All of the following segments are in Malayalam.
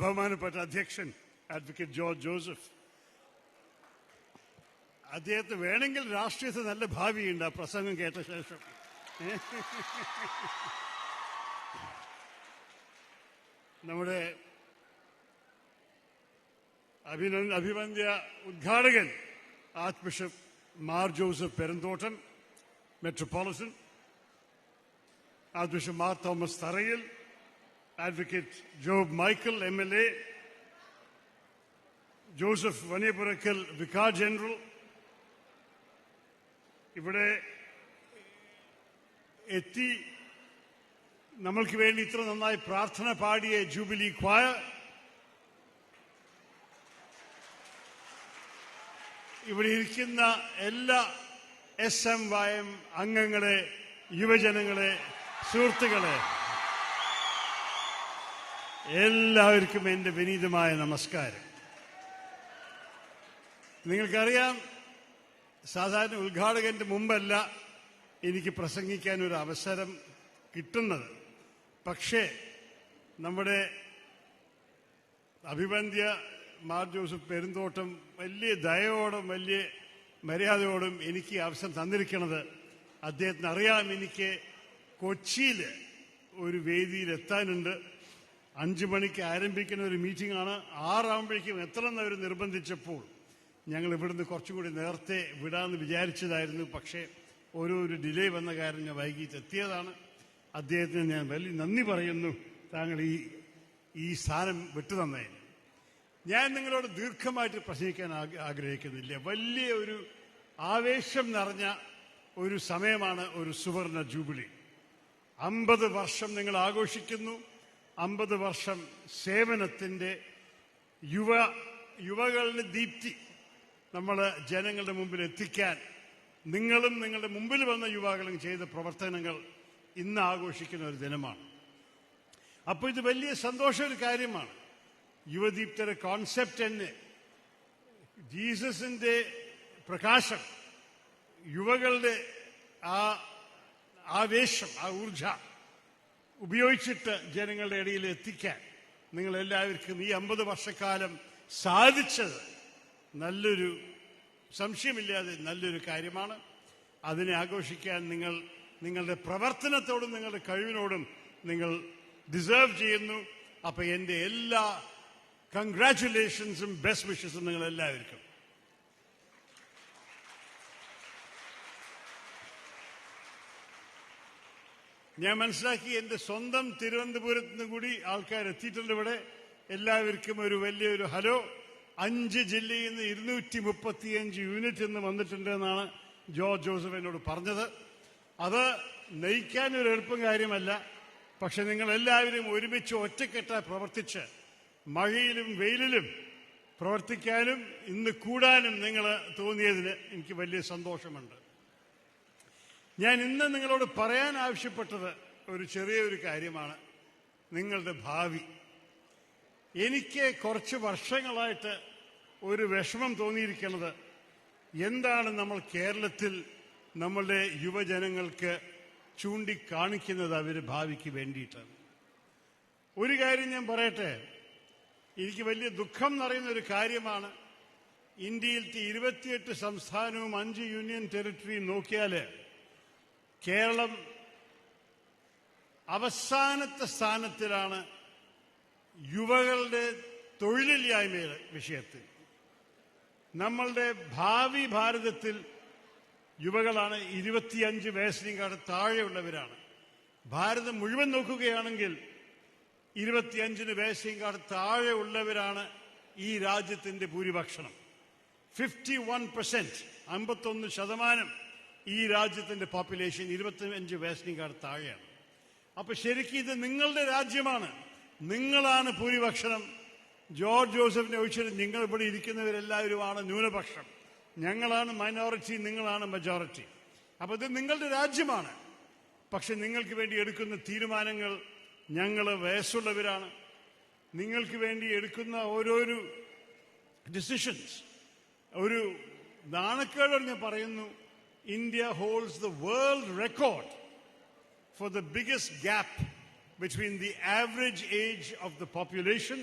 ബഹുമാനപ്പെട്ട അധ്യക്ഷൻ അഡ്വക്കേറ്റ് ജോർജ് ജോസഫ്. അദ്ദേഹത്തിന് വേണമെങ്കിൽ രാഷ്ട്രീയത്തിൽ നല്ല ഭാവിയുണ്ട് ആ പ്രസംഗം കേട്ട ശേഷം. നമ്മുടെ അഭിനന്ദ അഭിവന്ദ്യ ഉദ്ഘാടകൻ archbishop Mar Joseph Perunthottam metropolitan archbishop Mar Thomas Tharayil advocate Job Michael M L A Joseph Vaniyapurackal vicar general ഇവിടെ എത്തി. നമ്മൾക്ക് വേണ്ടി ഇത്ര നന്നായി പ്രാർത്ഥന പാടിയ ജൂബിലി ക്വയർ ഇവിടെ ഇരിക്കുന്ന എല്ലാ എസ് എം വായം അംഗങ്ങളെ യുവജനങ്ങളെ സുഹൃത്തുക്കളെ എല്ലാവർക്കും എന്റെ വിനീതമായ നമസ്കാരം. നിങ്ങൾക്കറിയാം സാധാരണ ഉദ്ഘാടകന്റെ മുമ്പല്ല എനിക്ക് പ്രസംഗിക്കാൻ ഒരു അവസരം കിട്ടുന്നത്. പക്ഷേ നമ്മുടെ അഭിബന്ധ്യ മാർ ജോസഫ് പെരുന്തോട്ടം വലിയ ദയോടും വലിയ മര്യാദയോടും എനിക്ക് അവസരം തന്നിരിക്കുന്നത് അദ്ദേഹത്തിന് അറിയാം എനിക്ക് കൊച്ചിയിൽ ഒരു വേദിയിൽ എത്താനുണ്ട് അഞ്ചു മണിക്ക് ആരംഭിക്കുന്ന ഒരു മീറ്റിംഗ് ആണ്. ആറാകുമ്പോഴേക്കും എത്തണമെന്ന് അവർ നിർബന്ധിച്ചപ്പോൾ ഞങ്ങൾ ഇവിടുന്ന് കുറച്ചും കൂടി നേരത്തെ വിടാമെന്ന് വിചാരിച്ചതായിരുന്നു. പക്ഷേ ഓരോ ഒരു ഡിലേ വന്ന കാരണം ഞാൻ വൈകിട്ട് എത്തിയതാണ്. അദ്ദേഹത്തിന് ഞാൻ വലിയ നന്ദി പറയുന്നു. താങ്കൾ ഈ ഈ സ്ഥാനം വിട്ടു തന്നതിന് ഞാൻ നിങ്ങളോട് ദീർഘമായിട്ട് പ്രസംഗിക്കാൻ ആഗ്രഹിക്കുന്നില്ല. വലിയ ഒരു ആവേശം നിറഞ്ഞ ഒരു സമയമാണ് ഒരു സുവർണ ജൂബിലി. അമ്പത് വർഷം നിങ്ങൾ ആഘോഷിക്കുന്നു. അമ്പത് വർഷം സേവനത്തിന്റെ യുവ യുവകളുടെ ദീപ്തി നമ്മൾ ജനങ്ങളുടെ മുമ്പിൽ എത്തിക്കാൻ നിങ്ങളും നിങ്ങളുടെ മുമ്പിൽ വന്ന യുവാക്കളും ചെയ്ത പ്രവർത്തനങ്ങൾ ഇന്ന് ആഘോഷിക്കുന്ന ഒരു ദിനമാണ്. അപ്പോൾ ഇത് വലിയ സന്തോഷ ഒരു കാര്യമാണ്. യുവദീപ്തയുടെ കോൺസെപ്റ്റ് തന്നെ ജീസസിന്റെ പ്രകാശം യുവകളുടെ ആ ആവേശം ആ ഊർജ. ഉപയോഗിച്ചിട്ട് ജനങ്ങളുടെ ഇടയിൽ എത്തിക്കാൻ നിങ്ങൾ എല്ലാവർക്കും ഈ അമ്പത് വർഷക്കാലം സാധിച്ചത് നല്ലൊരു സംശയമില്ലാതെ നല്ലൊരു കാര്യമാണ്. അതിനെ ആഘോഷിക്കാൻ നിങ്ങൾ നിങ്ങളുടെ പ്രവർത്തനത്തോടും നിങ്ങളുടെ കഴിവിനോടും നിങ്ങൾ ഡിസേർവ് ചെയ്യുന്നു. അപ്പൊ എന്റെ എല്ലാ കൺഗ്രാറ്റുലേഷൻസും ബെസ്റ്റ് വിഷസും നിങ്ങൾ ഞാൻ മനസ്സിലാക്കി എന്റെ സ്വന്തം തിരുവനന്തപുരത്ത് നിന്ന് കൂടി ആൾക്കാർ എത്തിയിട്ടുണ്ട് ഇവിടെ. എല്ലാവർക്കും ഒരു വലിയൊരു ഹലോ. അഞ്ച് ജില്ലയിൽ നിന്ന് ഇരുന്നൂറ്റി മുപ്പത്തിയഞ്ച് യൂണിറ്റ് ഇന്ന് വന്നിട്ടുണ്ട് എന്നാണ് ജോർജ് ജോസഫ് എന്നോട് പറഞ്ഞത്. അത് നയിക്കാൻ ഒരു എളുപ്പം കാര്യമല്ല. പക്ഷെ നിങ്ങൾ എല്ലാവരും ഒരുമിച്ച് ഒറ്റക്കെട്ടായി പ്രവർത്തിച്ച് മഴയിലും വെയിലിലും പ്രവർത്തിക്കാനും ഇന്ന് കൂടാനും നിങ്ങൾ തോന്നിയതിന് എനിക്ക് വലിയ സന്തോഷമുണ്ട്. ഞാൻ ഇന്ന് നിങ്ങളോട് പറയാൻ ആവശ്യപ്പെട്ടത് ഒരു ചെറിയൊരു കാര്യമാണ്. നിങ്ങളുടെ ഭാവി. എനിക്ക് കുറച്ച് വർഷങ്ങളായിട്ട് ഒരു വിഷമം തോന്നിയിരിക്കുന്നത് എന്താണ് നമ്മൾ കേരളത്തിൽ നമ്മളുടെ യുവജനങ്ങൾക്ക് ചൂണ്ടിക്കാണിക്കുന്നത് അവർ ഭാവിക്ക് വേണ്ടിയിട്ടാണ് ഒരു കാര്യം ഞാൻ പറയട്ടെ. എനിക്ക് വലിയ ദുഃഖം നിറയുന്ന ഒരു കാര്യമാണ്. ഇന്ത്യയിലത്തെ ഇരുപത്തിയെട്ട് സംസ്ഥാനവും അഞ്ച് യൂണിയൻ ടെറിട്ടറിയും നോക്കിയാൽ കേരളം അവസാനത്തെ സ്ഥാനത്തിലാണ് യുവകളുടെ തൊഴിലില്ലായ്മയുടെ വിഷയത്തിൽ. നമ്മളുടെ ഭാവി ഭാരതത്തിൽ യുവകളാണ് ഇരുപത്തിയഞ്ച് വയസ്സിനേക്കാട് താഴെയുള്ളവരാണ്. ഭാരതം മുഴുവൻ നോക്കുകയാണെങ്കിൽ ഇരുപത്തിയഞ്ചിന് വയസ്സിനേക്കാട് താഴെ ഉള്ളവരാണ് ഈ രാജ്യത്തിന്റെ ഭൂരിപക്ഷണം ഫിഫ്റ്റി വൺ പെർസെന്റ് അമ്പത്തൊന്ന് ശതമാനം ഈ രാജ്യത്തിന്റെ പോപ്പുലേഷൻ ഇരുപത്തിയഞ്ച് വയസ്സിനേക്കാൾ താഴെയാണ്. അപ്പൊ ശരിക്കും ഇത് നിങ്ങളുടെ രാജ്യമാണ്. നിങ്ങളാണ് ഭൂരിപക്ഷം. ജോർജ് ജോസഫിനെ ഒഴിച്ചിട്ട് നിങ്ങൾ ഇവിടെ ഇരിക്കുന്നവരെല്ലാവരുമാണ് ന്യൂനപക്ഷം. ഞങ്ങളാണ് മൈനോറിറ്റി നിങ്ങളാണ് മെജോറിറ്റി അപ്പൊ ഇത് നിങ്ങളുടെ രാജ്യമാണ്. പക്ഷെ നിങ്ങൾക്ക് വേണ്ടി എടുക്കുന്ന തീരുമാനങ്ങൾ ഞങ്ങൾ വയസ്സുള്ളവരാണ്. നിങ്ങൾക്ക് വേണ്ടി എടുക്കുന്ന ഓരോരു ഡിസിഷൻസ് ഒരു നാണക്കേടോട് ഞാൻ പറയുന്നു. India holds the world record for the biggest gap between the average age of the population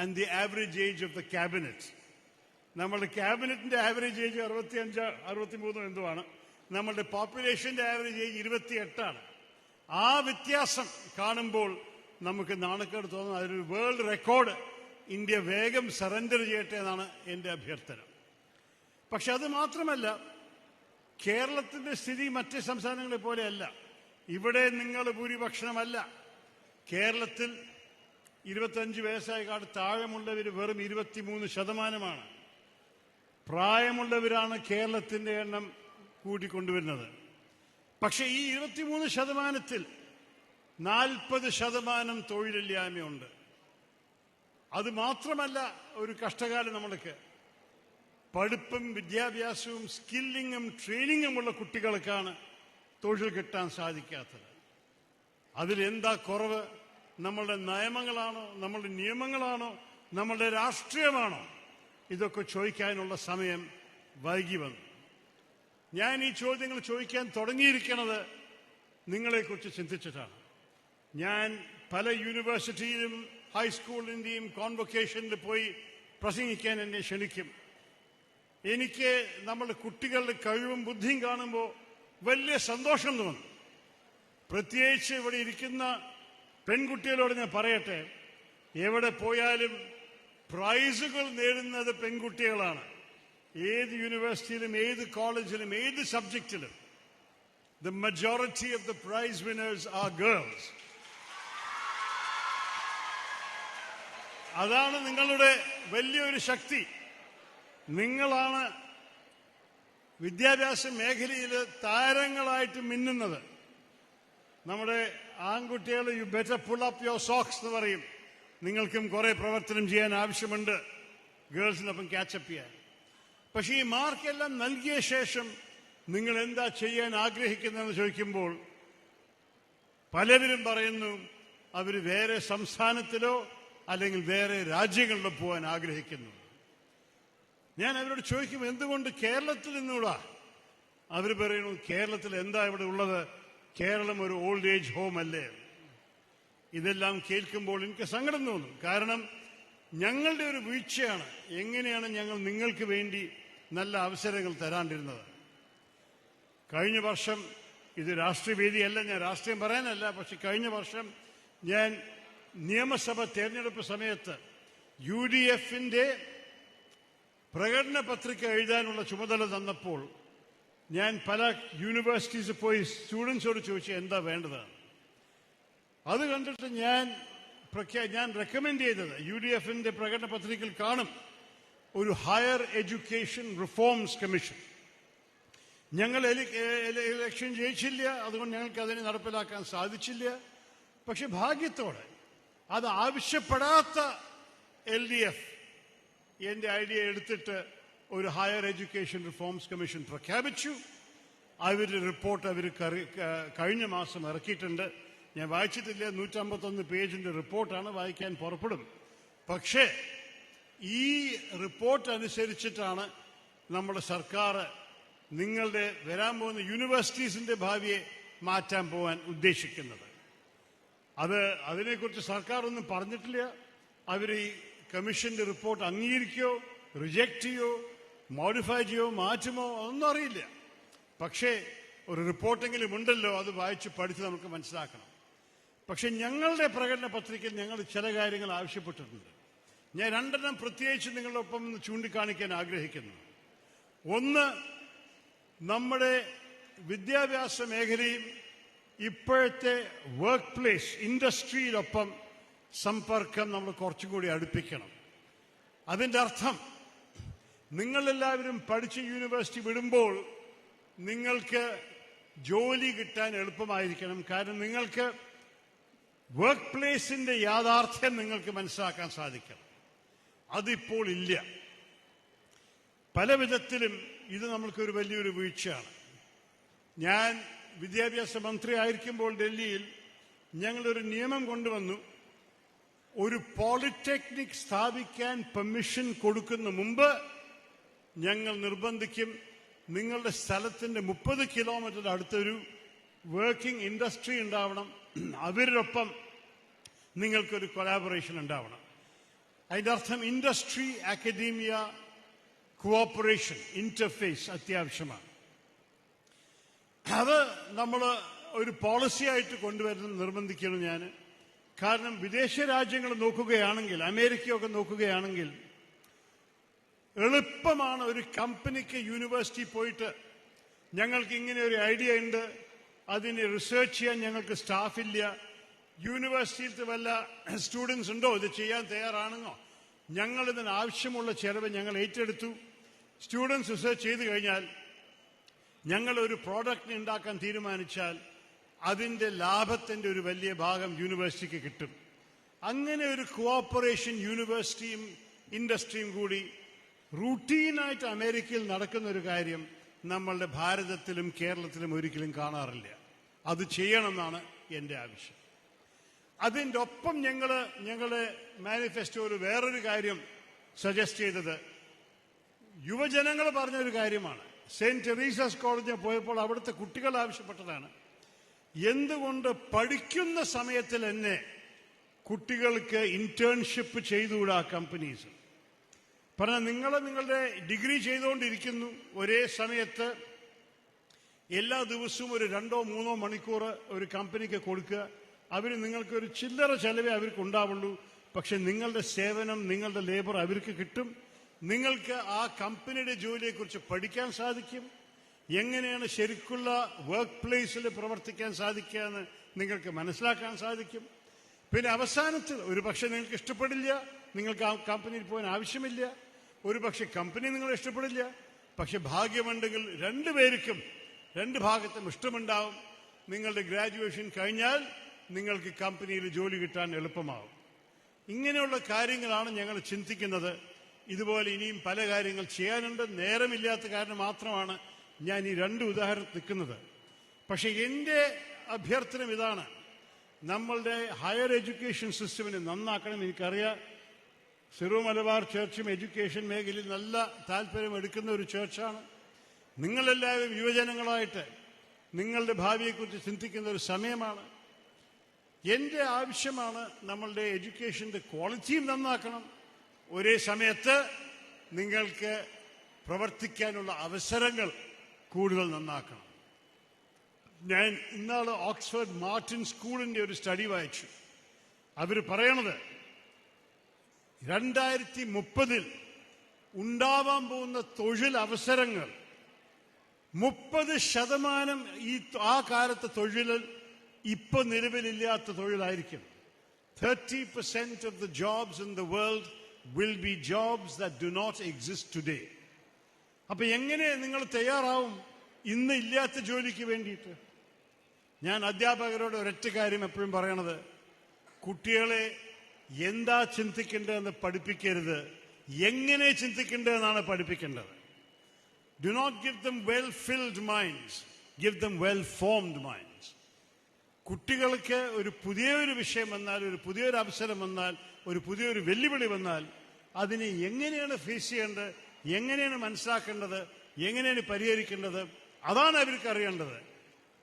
and the average age of the cabinet നമ്മളുടെ ക്യാബിനറ്റിന്റെ ആവറേജ് ഏജ് അറുപത്തിയഞ്ച് അറുപത്തിമൂന്നോ അറുപത്തി മൂന്നോ എന്തോ ആണ് നമ്മളുടെ പോപ്പുലേഷന്റെ ആവറേജ് ഏജ് ഇരുപത്തിയെട്ടാണ്. ആ വ്യത്യാസം കാണുമ്പോൾ നമുക്ക് നാണക്കേട് തോന്നുന്നു. അതൊരു വേൾഡ് റെക്കോർഡ് ഇന്ത്യ വേഗം സറണ്ടർ ചെയ്യട്ടെ എന്നാണ് എന്റെ അഭ്യർത്ഥന. പക്ഷെ അത് മാത്രമല്ല കേരളത്തിന്റെ സ്ഥിതി മറ്റ് സംസ്ഥാനങ്ങളെ പോലെയല്ല. ഇവിടെ നിങ്ങൾ ഭൂരിപക്ഷമല്ല. കേരളത്തിൽ ഇരുപത്തഞ്ച് വയസ്സായക്കാട് താഴെമുള്ളവർ വെറും ഇരുപത്തിമൂന്ന് ശതമാനമാണ്. പ്രായമുള്ളവരാണ് കേരളത്തിന്റെ എണ്ണം കൂട്ടിക്കൊണ്ടുവരുന്നത്. പക്ഷേ ഈ ഇരുപത്തിമൂന്ന് ശതമാനത്തിൽ നാൽപ്പത് ശതമാനം തൊഴിലില്ലായ്മയുണ്ട്. അത് മാത്രമല്ല ഒരു കഷ്ടകാലം നമ്മൾക്ക്. പഠിപ്പും വിദ്യാഭ്യാസവും സ്കില്ലിങ്ങും ട്രെയിനിങ്ങും ഉള്ള കുട്ടികൾക്കാണ് തൊഴിൽ കിട്ടാൻ സാധിക്കാത്തത്. അതിലെന്താ കുറവ്? നമ്മളുടെ നയമങ്ങളാണോ നമ്മളുടെ നിയമങ്ങളാണോ? നമ്മളുടെ രാഷ്ട്രീയമാണോ? ഇതൊക്കെ ചോദിക്കാനുള്ള സമയം വൈകി വന്നു. ഞാൻ ഈ ചോദ്യങ്ങൾ ചോദിക്കാൻ തുടങ്ങിയിരിക്കുന്നത് നിങ്ങളെക്കുറിച്ച് ചിന്തിച്ചിട്ടാണ്. ഞാൻ പല യൂണിവേഴ്സിറ്റിയിലും ഹൈസ്കൂളിന്റെയും കോൺവൊക്കേഷനിൽ പോയി പ്രസംഗിക്കാൻ എന്നെ ക്ഷണിക്കും. എനിക്ക് നമ്മുടെ കുട്ടികളുടെ കഴിവും ബുദ്ധിയും കാണുമ്പോൾ വലിയ സന്തോഷം തോന്നും. പ്രത്യേകിച്ച് ഇവിടെ ഇരിക്കുന്ന പെൺകുട്ടികളോട് ഞാൻ പറയട്ടെ എവിടെ പോയാലും പ്രൈസുകൾ നേടുന്നത് പെൺകുട്ടികളാണ്. ഏത് യൂണിവേഴ്സിറ്റിയിലും ഏത് കോളേജിലും ഏത് സബ്ജക്റ്റിലും. The majority of the prize winners are girls അതാണ് നിങ്ങളുടെ വലിയൊരു ശക്തി. നിങ്ങളാണ് വിദ്യാഭ്യാസ മേഖലയിൽ താരങ്ങളായിട്ട് മിന്നുന്നത്. നമ്മുടെ ആൺകുട്ടികൾ you better pull up your socks എന്ന് പറയും. നിങ്ങൾക്കും കുറെ പ്രവർത്തനം ചെയ്യാൻ ആവശ്യമുണ്ട്. ഗേൾസിനൊപ്പം ക്യാച്ചപ്പ് ചെയ്യാൻ. പക്ഷേ ഈ മാർക്കെല്ലാം നൽകിയ ശേഷം നിങ്ങൾ എന്താ ചെയ്യാൻ ആഗ്രഹിക്കുന്നതെന്ന് ചോദിക്കുമ്പോൾ പലവരും പറയുന്നു അവർ വേറെ സംസ്ഥാനത്തിലോ അല്ലെങ്കിൽ വേറെ രാജ്യങ്ങളിലോ പോകാൻ ആഗ്രഹിക്കുന്നു. ഞാൻ അവരോട് ചോദിക്കും എന്തുകൊണ്ട് കേരളത്തിൽ നിന്നൂടാ അവർ പറയുന്നു കേരളത്തിൽ എന്താ ഇവിടെ ഉള്ളത്? കേരളം ഒരു ഓൾഡ് ഏജ് ഹോം അല്ലേ? ഇതെല്ലാം കേൾക്കുമ്പോൾ എനിക്ക് സങ്കടം തോന്നും. കാരണം ഞങ്ങളുടെ ഒരു വീഴ്ചയാണ് എങ്ങനെയാണ് ഞങ്ങൾ നിങ്ങൾക്ക് വേണ്ടി നല്ല അവസരങ്ങൾ തരാണ്ടിരുന്നത്. കഴിഞ്ഞ വർഷം ഇത് രാഷ്ട്രീയ വേദിയല്ല ഞാൻ രാഷ്ട്രീയം പറയാനല്ല പക്ഷെ കഴിഞ്ഞ വർഷം ഞാൻ നിയമസഭ തെരഞ്ഞെടുപ്പ് സമയത്ത് യു ഡി എഫിന്റെ പ്രകടന പത്രിക എഴുതാനുള്ള ചുമതല തന്നപ്പോൾ ഞാൻ പല യൂണിവേഴ്സിറ്റീസ് പോയി സ്റ്റുഡൻസോട് ചോദിച്ചു എന്താ വേണ്ടത്? അത് കണ്ടിട്ട് ഞാൻ പ്രഖ്യാ ഞാൻ റെക്കമെൻഡ് ചെയ്തത് യു ഡി എഫിന്റെ പ്രകടന പത്രികയിൽ കാണും ഒരു ഹയർ എഡ്യൂക്കേഷൻ റിഫോംസ് കമ്മീഷൻ ഞങ്ങൾ ഇലക്ഷൻ ജയിച്ചില്ല അതുകൊണ്ട് ഞങ്ങൾക്ക് അതിനെ നടപ്പിലാക്കാൻ സാധിച്ചില്ല. പക്ഷെ ഭാഗ്യത്തോടെ അത് ആവശ്യപ്പെടാത്ത എൽ ഡി എഫ് എന്റെ ഐഡിയ എടുത്തിട്ട് ഒരു ഹയർ എഡ്യൂക്കേഷൻ റിഫോംസ് കമ്മീഷൻ പ്രഖ്യാപിച്ചു. അവരുടെ റിപ്പോർട്ട് അവർ കഴിഞ്ഞ മാസം ഇറക്കിയിട്ടുണ്ട്. ഞാൻ വായിച്ചിട്ടില്ല നൂറ്റമ്പത്തൊന്ന് പേജിന്റെ റിപ്പോർട്ടാണ് വായിക്കാൻ പുറപ്പെടും. പക്ഷേ ഈ റിപ്പോർട്ട് അനുസരിച്ചിട്ടാണ് നമ്മുടെ സർക്കാർ നിങ്ങളുടെ വരാൻ പോകുന്ന യൂണിവേഴ്സിറ്റീസിന്റെ ഭാവിയെ മാറ്റാൻ പോകാൻ ഉദ്ദേശിക്കുന്നത്. അത് അതിനെക്കുറിച്ച് സർക്കാർ ഒന്നും പറഞ്ഞിട്ടില്ല. അവർ കമ്മീഷന്റെ റിപ്പോർട്ട് അംഗീകരിക്കുകയോ റിജക്റ്റ് ചെയ്യോ മോഡിഫൈ ചെയ്യോ മാറ്റുമോ അതൊന്നും അറിയില്ല. പക്ഷേ ഒരു റിപ്പോർട്ടെങ്കിലും ഉണ്ടല്ലോ അത് വായിച്ച് പഠിച്ച് നമുക്ക് മനസ്സിലാക്കണം. പക്ഷെ ഞങ്ങളുടെ പ്രകടന പത്രികയിൽ ഞങ്ങൾ ചില കാര്യങ്ങൾ ആവശ്യപ്പെട്ടിട്ടുണ്ട്. ഞാൻ രണ്ടെണ്ണം പ്രത്യേകിച്ച് നിങ്ങളൊപ്പം ഒന്ന് ചൂണ്ടിക്കാണിക്കാൻ ആഗ്രഹിക്കുന്നു. ഒന്ന് നമ്മുടെ വിദ്യാഭ്യാസ മേഖലയും ഇപ്പോഴത്തെ വർക്ക് പ്ലേസ് ഇൻഡസ്ട്രിയിലൊപ്പം സമ്പർക്കം നമ്മൾ കുറച്ചും കൂടി അടുപ്പിക്കണം. അതിന്റെ അർത്ഥം നിങ്ങളെല്ലാവരും പഠിച്ച് യൂണിവേഴ്സിറ്റി വിടുമ്പോൾ നിങ്ങൾക്ക് ജോലി കിട്ടാൻ എളുപ്പമായിരിക്കണം. കാരണം നിങ്ങൾക്ക് വർക്ക് പ്ലേസിന്റെ യാഥാർത്ഥ്യം നിങ്ങൾക്ക് മനസ്സിലാക്കാൻ സാധിക്കണം. അതിപ്പോൾ ഇല്ല. പല വിധത്തിലും ഇത് നമ്മൾക്കൊരു വലിയൊരു വീഴ്ചയാണ്. ഞാൻ വിദ്യാഭ്യാസ മന്ത്രി ആയിരിക്കുമ്പോൾ ഡൽഹിയിൽ ഞങ്ങളൊരു നിയമം കൊണ്ടുവന്നു. ഒരു പോളിടെക്നിക് സ്ഥാപിക്കാൻ പെർമിഷൻ കൊടുക്കുന്ന മുമ്പ് ഞങ്ങൾ നിർബന്ധിക്കും. നിങ്ങളുടെ സ്ഥലത്തിന്റെ മുപ്പത് കിലോമീറ്റർ അടുത്തൊരു വർക്കിംഗ് ഇൻഡസ്ട്രി ഉണ്ടാവണം. അവരോടൊപ്പം നിങ്ങൾക്കൊരു കൊലാബറേഷൻ ഉണ്ടാവണം. അതിന്റെ അർത്ഥം ഇൻഡസ്ട്രി അക്കഡീമിയ കോഓപ്പറേഷൻ ഇന്റർഫേസ് അത്യാവശ്യമാണ്. അത് നമ്മൾ ഒരു പോളിസി ആയിട്ട് കൊണ്ടുവരുന്നത് നിർബന്ധിക്കണം ഞാൻ കാരണം വിദേശ രാജ്യങ്ങൾ നോക്കുകയാണെങ്കിൽ അമേരിക്കയൊക്കെ നോക്കുകയാണെങ്കിൽ എളുപ്പമാണ് ഒരു കമ്പനിക്ക് യൂണിവേഴ്സിറ്റി പോയിട്ട് ഞങ്ങൾക്ക് ഇങ്ങനെ ഒരു ഐഡിയ ഉണ്ട് അതിനെ റിസർച്ച് ചെയ്യാൻ ഞങ്ങൾക്ക് സ്റ്റാഫില്ല യൂണിവേഴ്സിറ്റിയിൽ വല്ല സ്റ്റുഡൻസ് ഉണ്ടോ? ഇത് ചെയ്യാൻ തയ്യാറാണെന്നോ? ഞങ്ങൾ ഇതിന് ആവശ്യമുള്ള ചെലവ് ഞങ്ങൾ ഏറ്റെടുത്തു. സ്റ്റുഡൻസ് റിസർച്ച് ചെയ്തു കഴിഞ്ഞാൽ ഞങ്ങൾ ഒരു പ്രോഡക്റ്റ് ഉണ്ടാക്കാൻ തീരുമാനിച്ചാൽ അതിന്റെ ലാഭത്തിന്റെ ഒരു വലിയ ഭാഗം യൂണിവേഴ്സിറ്റിക്ക് കിട്ടും. അങ്ങനെ ഒരു കോഓപ്പറേഷൻ യൂണിവേഴ്സിറ്റിയും ഇൻഡസ്ട്രിയും കൂടി റൂട്ടീനായിട്ട് അമേരിക്കയിൽ നടക്കുന്ന ഒരു കാര്യം നമ്മളുടെ ഭാരതത്തിലും കേരളത്തിലും ഒരിക്കലും കാണാറില്ല. അത് ചെയ്യണമെന്നാണ് എന്റെ ആവശ്യം. അതിന്റെ ഒപ്പം ഞങ്ങൾ ഞങ്ങളുടെ മാനിഫെസ്റ്റോയിൽ വേറൊരു കാര്യം സജസ്റ്റ് ചെയ്തത്. യുവജനങ്ങൾ പറഞ്ഞൊരു കാര്യമാണ്. സെന്റ് തെരേസസ് കോളേജിൽ പോയപ്പോൾ അവിടുത്തെ കുട്ടികൾ ആവശ്യപ്പെട്ടതാണ്. എന്തുകൊണ്ട് പഠിക്കുന്ന സമയത്തിൽ തന്നെ കുട്ടികൾക്ക് ഇന്റേൺഷിപ്പ് ചെയ്തുകൂടാ കമ്പനീസ് പറഞ്ഞാൽ നിങ്ങൾ നിങ്ങളുടെ ഡിഗ്രി ചെയ്തുകൊണ്ടിരിക്കുന്നു ഒരേ സമയത്ത് എല്ലാ ദിവസവും ഒരു രണ്ടോ മൂന്നോ മണിക്കൂർ ഒരു കമ്പനിക്ക് കൊടുക്കുക. അവർ നിങ്ങൾക്ക് ഒരു ചില്ലറ ചെലവേ അവർക്ക് ഉണ്ടാവുള്ളൂ. പക്ഷെ നിങ്ങളുടെ സേവനം നിങ്ങളുടെ ലേബർ അവർക്ക് കിട്ടും. നിങ്ങൾക്ക് ആ കമ്പനിയുടെ ജോലിയെക്കുറിച്ച് പഠിക്കാൻ സാധിക്കും. എങ്ങനെയാണ് ശരിക്കുള്ള വർക്ക് പ്ലേസിൽ പ്രവർത്തിക്കാൻ സാധിക്കുക എന്ന് നിങ്ങൾക്ക് മനസ്സിലാക്കാൻ സാധിക്കും? പിന്നെ അവസാനത്തിൽ ഒരു പക്ഷെ നിങ്ങൾക്ക് ഇഷ്ടപ്പെടില്ല നിങ്ങൾക്ക് ആ കമ്പനിയിൽ പോകാൻ ആവശ്യമില്ല. ഒരു പക്ഷെ കമ്പനി നിങ്ങൾ ഇഷ്ടപ്പെടില്ല. പക്ഷെ ഭാഗ്യമുണ്ടെങ്കിൽ രണ്ടുപേർക്കും രണ്ട് ഭാഗത്തും ഇഷ്ടമുണ്ടാവും. നിങ്ങളുടെ ഗ്രാജുവേഷൻ കഴിഞ്ഞാൽ നിങ്ങൾക്ക് കമ്പനിയിൽ ജോലി കിട്ടാൻ എളുപ്പമാവും. ഇങ്ങനെയുള്ള കാര്യങ്ങളാണ് ഞങ്ങൾ ചിന്തിക്കുന്നത്. ഇതുപോലെ ഇനിയും പല കാര്യങ്ങൾ ചെയ്യാനുണ്ട്. നേരമില്ലാത്ത കാരണം മാത്രമാണ് ഞാൻ ഈ രണ്ട് ഉദാഹരണം നിൽക്കുന്നത്. പക്ഷെ എന്റെ അഭ്യർത്ഥന ഇതാണ്. നമ്മളുടെ ഹയർ എഡ്യൂക്കേഷൻ സിസ്റ്റമിനെ നന്നാക്കണം എനിക്കറിയാം. സിറോ മലബാർ ചർച്ചും എഡ്യൂക്കേഷൻ മേഖലയിൽ നല്ല താല്പര്യം എടുക്കുന്ന ഒരു ചർച്ചാണ്. നിങ്ങളെല്ലാവരും യുവജനങ്ങളായിട്ട് നിങ്ങളുടെ ഭാവിയെക്കുറിച്ച് ചിന്തിക്കുന്ന ഒരു സമയമാണ്. എന്റെ ആവശ്യമാണ് നമ്മളുടെ എഡ്യൂക്കേഷന്റെ ക്വാളിറ്റിയും നന്നാക്കണം. ഒരേ സമയത്ത് നിങ്ങൾക്ക് പ്രവർത്തിക്കാനുള്ള അവസരങ്ങൾ കൂടുതൽ നന്നാക്കണം. ഞാൻ ഇന്നാൾ ഓക്സ്ഫോർഡ് മാർട്ടിൻ സ്കൂളിന്റെ ഒരു സ്റ്റഡി വായിച്ചു. അവർ പറയണത് രണ്ടായിരത്തി മുപ്പതിൽ ഉണ്ടാവാൻ പോകുന്ന തൊഴിൽ അവസരങ്ങൾ മുപ്പത് ശതമാനം ഈ ആ കാലത്തെ തൊഴിൽ ഇപ്പൊ നിലവിലില്ലാത്ത തൊഴിലായിരിക്കും. Thirty percent of the jobs in the world will be jobs do not exist today അപ്പൊ എങ്ങനെ നിങ്ങൾ തയ്യാറാവും ഇന്ന് ഇല്ലാത്ത ജോലിക്ക് വേണ്ടിയിട്ട്? ഞാൻ അധ്യാപകരോട് ഒരൊറ്റ കാര്യം എപ്പോഴും പറയണത് കുട്ടികളെ എന്താ ചിന്തിക്കേണ്ടതെന്ന് പഠിപ്പിക്കരുത്. എങ്ങനെ ചിന്തിക്കേണ്ടതെന്നാണ് പഠിപ്പിക്കേണ്ടത്. Do not give them well filled minds give them well formed minds കുട്ടികൾക്ക് ഒരു പുതിയൊരു വിഷയം വന്നാൽ ഒരു പുതിയൊരു അവസരം വന്നാൽ ഒരു പുതിയൊരു വെല്ലുവിളി വന്നാൽ അതിനെ എങ്ങനെയാണ് ഫേസ് ചെയ്യേണ്ടത്? എങ്ങനെയാണ് മനസ്സിലാക്കേണ്ടത്? എങ്ങനെയാണ് പരിഹരിക്കേണ്ടത്? അതാണ് അവർക്ക് അറിയേണ്ടത്.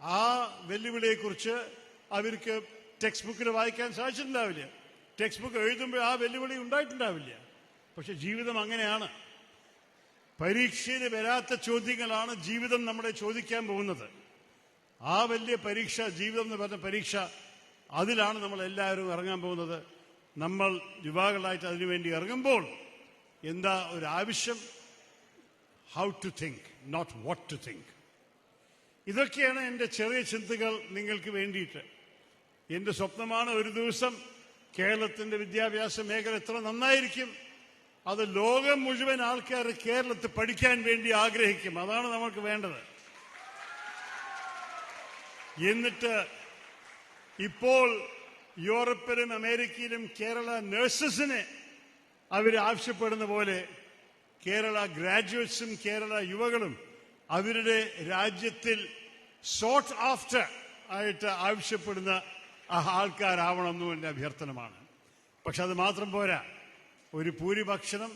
ആ വെല്ലുവിളിയെക്കുറിച്ച് അവർക്ക് ടെക്സ്റ്റ് ബുക്കിൽ വായിക്കാൻ സാധിച്ചിട്ടുണ്ടാവില്ല. ടെക്സ്റ്റ് ബുക്ക് എഴുതുമ്പോൾ ആ വെല്ലുവിളി ഉണ്ടായിട്ടുണ്ടാവില്ല. പക്ഷെ ജീവിതം അങ്ങനെയാണ്. പരീക്ഷയിൽ വരാത്ത ചോദ്യങ്ങളാണ് ജീവിതം നമ്മളെ ചോദിക്കാൻ പോകുന്നത്. ആ വലിയ പരീക്ഷ ജീവിതം എന്ന് പറഞ്ഞ പരീക്ഷ അതിലാണ് നമ്മൾ എല്ലാവരും ഇറങ്ങാൻ പോകുന്നത്. നമ്മൾ യുവാക്കളായിട്ട് അതിനുവേണ്ടി ഇറങ്ങുമ്പോൾ എന്താ ഒരു ആവശ്യം? How to think not what to think ഇതൊക്കെയാണ് എന്റെ ചെറിയ ചിന്തകൾ നിങ്ങൾക്ക് വേണ്ടിയിട്ട്. എന്റെ സ്വപ്നമാണ് ഒരു ദിവസം കേരളത്തിന്റെ വിദ്യാഭ്യാസ മേഖല എത്ര നന്നായിരിക്കും. അത് ലോകം മുഴുവൻ ആൾക്കാർ കേരളത്തിൽ പഠിക്കാൻ വേണ്ടി ആഗ്രഹിക്കും. അതാണ് നമുക്ക് വേണ്ടത്. എന്നിട്ട് ഇപ്പോൾ യൂറോപ്പിലും അമേരിക്കയിലും കേരള നഴ്സസിനെ അവർ ആവശ്യപ്പെടുന്ന പോലെ കേരള ഗ്രാജുവേറ്റ്സും കേരള യുവകളും അവരുടെ രാജ്യത്തിൽ ഷോർട്ട് ആഫ്റ്റർ ആയിട്ട് ആവശ്യപ്പെടുന്ന ആൾക്കാരാവണമെന്നും എന്റെ അഭ്യർത്ഥനമാണ്. പക്ഷെ അത് മാത്രം പോരാ. ഒരു ഭൂരിപക്ഷണം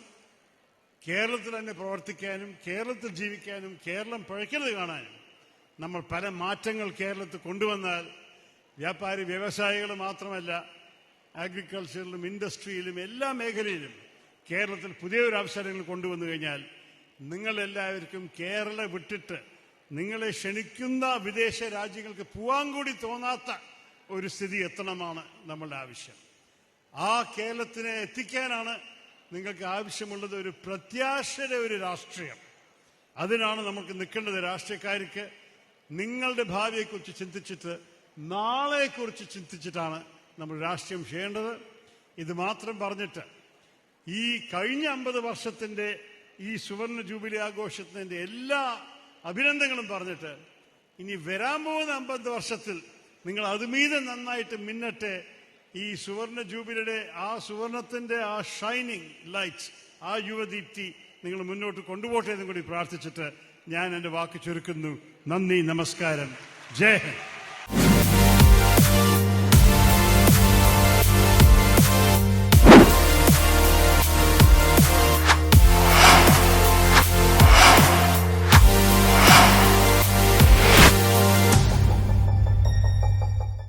കേരളത്തിൽ തന്നെ പ്രവർത്തിക്കാനും കേരളത്തിൽ ജീവിക്കാനും കേരളം പഴയ്ക്കരുത് കാണാനും നമ്മൾ പല മാറ്റങ്ങൾ കേരളത്തിൽ കൊണ്ടുവന്നാൽ വ്യാപാരി വ്യവസായികൾ മാത്രമല്ല അഗ്രികൾച്ചറിലും ഇൻഡസ്ട്രിയിലും എല്ലാ മേഖലയിലും കേരളത്തിൽ പുതിയൊരു അവസരങ്ങൾ കൊണ്ടുവന്നു കഴിഞ്ഞാൽ നിങ്ങളെല്ലാവർക്കും കേരളം വിട്ടിട്ട് നിങ്ങളെ ക്ഷണിക്കുന്ന വിദേശ രാജ്യങ്ങൾക്ക് പോവാൻ കൂടി തോന്നാത്ത ഒരു സ്ഥിതി എത്തണമാണ് നമ്മളുടെ ആവശ്യം. ആ കേരളത്തിനെ എത്തിക്കാനാണ് നിങ്ങൾക്ക് ആവശ്യമുള്ളത് ഒരു പ്രത്യാശയുടെ ഒരു രാഷ്ട്രീയം. അതിനാണ് നമുക്ക് നിൽക്കേണ്ടത് രാഷ്ട്രീയക്കാർക്ക് നിങ്ങളുടെ ഭാവിയെക്കുറിച്ച് ചിന്തിച്ചിട്ട് നാളെക്കുറിച്ച് ചിന്തിച്ചിട്ടാണ് നമ്മൾ രാഷ്ട്രീയം ചെയ്യേണ്ടത്. ഇത് മാത്രം പറഞ്ഞിട്ട് ഈ കഴിഞ്ഞ അമ്പത് വർഷത്തിന്റെ ഈ സുവർണ ജൂബിലി ആഘോഷത്തിന്റെ എല്ലാ അഭിനന്ദനങ്ങളും പറഞ്ഞിട്ട് ഇനി വരാൻ പോകുന്ന അമ്പത് വർഷത്തിൽ നിങ്ങൾ അതുമീതെ നന്നായിട്ട് മിന്നട്ടെ. ഈ സുവർണ ജൂബിലിയുടെ ആ സുവർണത്തിന്റെ ആ ഷൈനിങ് ലൈറ്റ് ആ യുവദീപ്തി നിങ്ങൾ മുന്നോട്ട് കൊണ്ടുപോട്ടെ എന്നും കൂടി പ്രാർത്ഥിച്ചിട്ട് ഞാൻ എന്റെ വാക്ക് ചുരുക്കുന്നു. നന്ദി നമസ്കാരം. ജയ് ഹിന്ദ്.